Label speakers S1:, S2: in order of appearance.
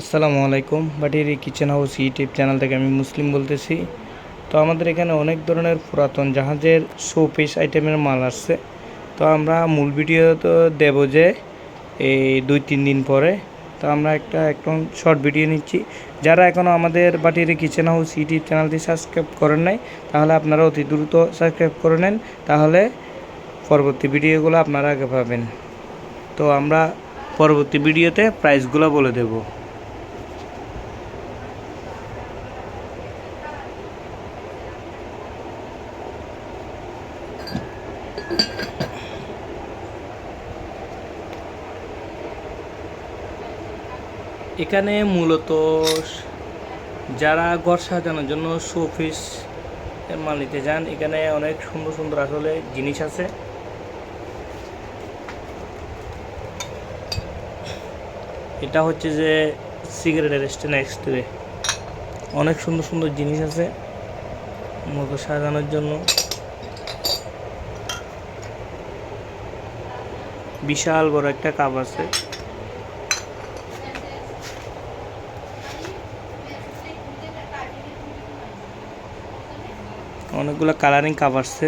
S1: আসসালামু আলাইকুম। বাটির কিচেন হাউস ইউটিউব চ্যানেল থেকে আমি মুসলিম বলতেছি। তো আমাদের এখানে অনেক ধরনের পুরাতন জাহাজের শো পিস আইটেমের মাল আসছে। তো আমরা মূল ভিডিও তো দেবো যে এই দুই তিন দিন পরে। তো আমরা একটা একদম শর্ট ভিডিও নিচ্ছি। যারা এখনও আমাদের বাটির কিচেন হাউস ইউটিউব চ্যানেলটি সাবস্ক্রাইব করেন নাই, তাহলে আপনারা অতি দ্রুত সাবস্ক্রাইব করে নেন। তাহলে পরবর্তী ভিডিওগুলো আপনারা আগে পাবেন। তো আমরা পরবর্তী ভিডিওতে প্রাইসগুলো বলে দেবো। এখানে মূলত যারা ঘর সাজানোর জন্য শোপিস মাল নিতে যান, এখানে অনেক সুন্দর সুন্দর আসলে জিনিস আছে। এটা হচ্ছে যে সিগারেটের স্ট্যান্ড এক্সট্রে অনেক সুন্দর সুন্দর জিনিস আছে মূলত সাজানোর জন্য। বিশাল বড় একটা কাপ আছে। অনেকগুলো কালারিং কাপ আসছে।